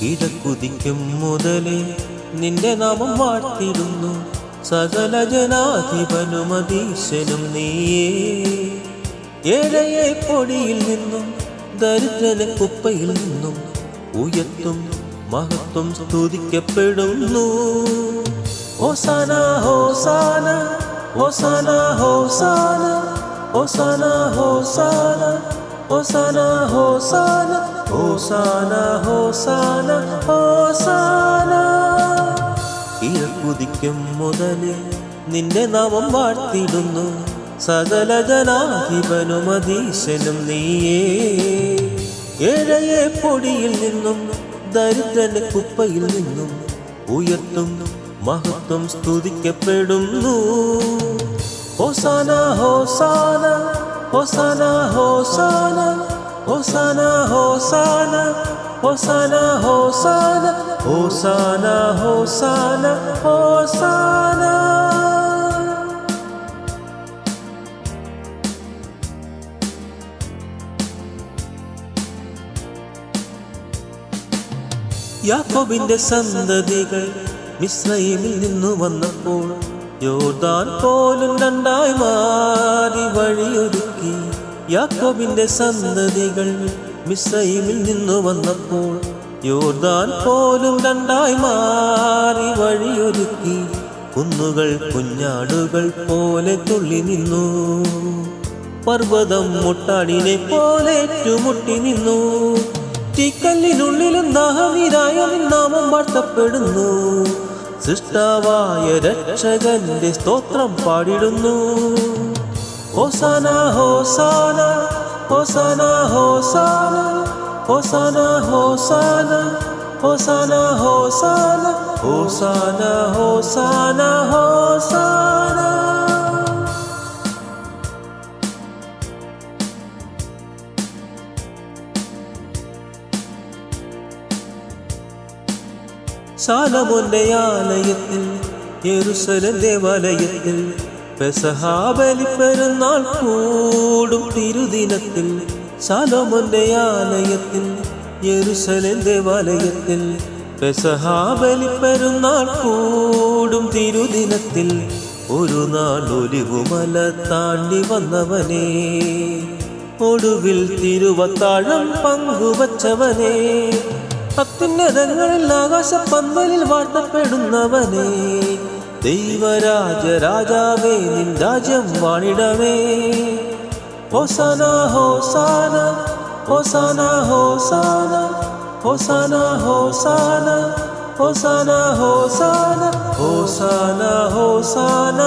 കിഴക്കുതിക്കും മുതലേ നിന്റെ നാമം വാഴ്ത്തിരുന്നു സകല ജനാധിപനുമതീശനും നീയേ. ഏഴയെ പൊടിയിൽ നിന്നും ദരിദ്രന കുപ്പയിൽ നിന്നും ഉയർത്തും മഹത്വം സ്തുതിക്കപ്പെടുന്നു. ഓസാന ഹോസാന ഓസാന ഹോസാന ഓസാന ഹോസാന ഓസാന ഹോസാന. ഹോസാന ഹോസാന ഹോസാന. ഇഴക്കുതിക്കും മുതലേ നിന്റെ നാമം വാഴ്ത്തിടുന്നു. സകല ജനാധിപനും അതീശനും നീയേ. ഏഴയെ പൊടിയിൽ നിന്നും ദരിദ്രന്റെ കുപ്പയിൽ നിന്നും ഉയർത്തും മഹത്വം സ്തുതിക്കപ്പെടുന്നു. ഹോസാന ഹോസാന ഹോസാന ഹോസാന. ഹോസാന ഹോസാന ഹോസാന ഹോസാന ഹോസാന ഹോസാന ഹോസാന യാക്കോബിന്റെ സന്തതികൾ മിസ്രൈമിൽ നിന്നു വന്നപ്പോൾ യോർദാൻ പോലും രണ്ടായി മാറി വഴിയൊരുക്കി. യാക്കോബിന്റെ സന്തതികൾ മിസ്രൈമിൽ നിന്നു വന്നപ്പോൾ യോർദാൻ പോലും രണ്ടായി മാറി വഴിയൊരുക്കി കുന്നുകൾ കുഞ്ഞാടുകൾ പോലെ തുള്ളി നിന്നു. പർവതം മുട്ടാടിനെ പോലെ ഏറ്റുമുട്ടി നിന്നു. തീക്കല്ലിനുള്ളിലും ദാഹനീരായ നാമം വാഴ്ത്തപ്പെടുന്നു. സൃഷ്ടാവായ രക്ഷകന്റെ സ്തോത്രം പാടിടുന്നു. ഹോസാന ഹോസാന ഹോസാന ഹോസാന ഹോസാന ഹോസാന ഹോസാന ഹോസാന ഹോസാന ഹോസാന ഹോസാന ശാലമോന്റെ ആലയത്തിൽ യെരുസലം ദേവാലയത്തിൽ പെസഹാബലി പെരുന്നാൾ കൂടും തിരുദിനത്തിൽ ശാലോമോന്റെ ആലയത്തിൽ യെരുസലം ദേവാലയത്തിൽ. പെസഹാബലി പെരുന്നാൾ കൂടും തിരുദിനത്തിൽ ഒരു നാൾ ഒലിവുമല താണ്ടി വന്നവനെ. ഒടുവിൽ തിരുവത്താഴം പങ്കുവച്ചവനെ. അത്യുന്നതങ്ങളിൽ ആകാശപ്പന്തലിൽ വാഴ്ത്തപ്പെടുന്നവനേ. ദൈവരാജ दैव राजराजेन्द्राजवाणि ने पोसन हो सार पोषण हो साल पोषण हो साल पोसन हो सोसन